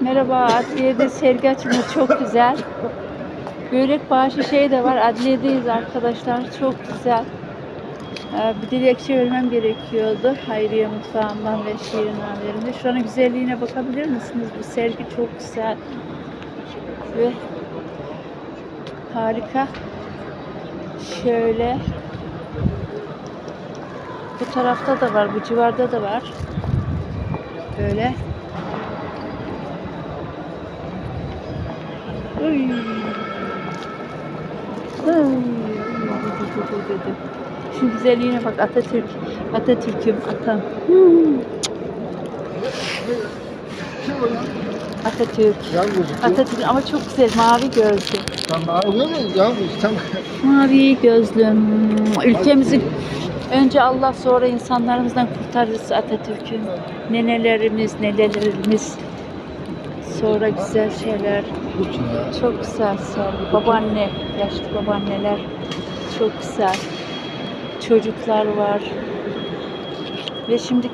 Merhaba, adliyede sergi açımı çok güzel. Börek bağışı şey de var, adliyedeyiz arkadaşlar, çok güzel. Ee, bir dilekçe vermem gerekiyordu Hayriye Mutfağımdan ve Şiirin Haberinde. Şuranın güzelliğine bakabilir misiniz? Bu sergi çok güzel ve harika. Şöyle bu tarafta da var, bu civarda da var. Böyle. Uy. Ay. Şu güzelliğine bak Atatürk. Atatürk'üm atam. Atatürk. Atatürk ama çok güzel mavi gözlü. Mavi gözlüm. Ülkemizi önce Allah sonra insanlarımızdan kurtarırız Atatürk'ün. Nenelerimiz, nenelerimiz. Sonra güzel şeyler. Çok güzel sergi. Babaanne, yaşlı babaanneler. Çok güzel. Çocuklar var. Ve şimdi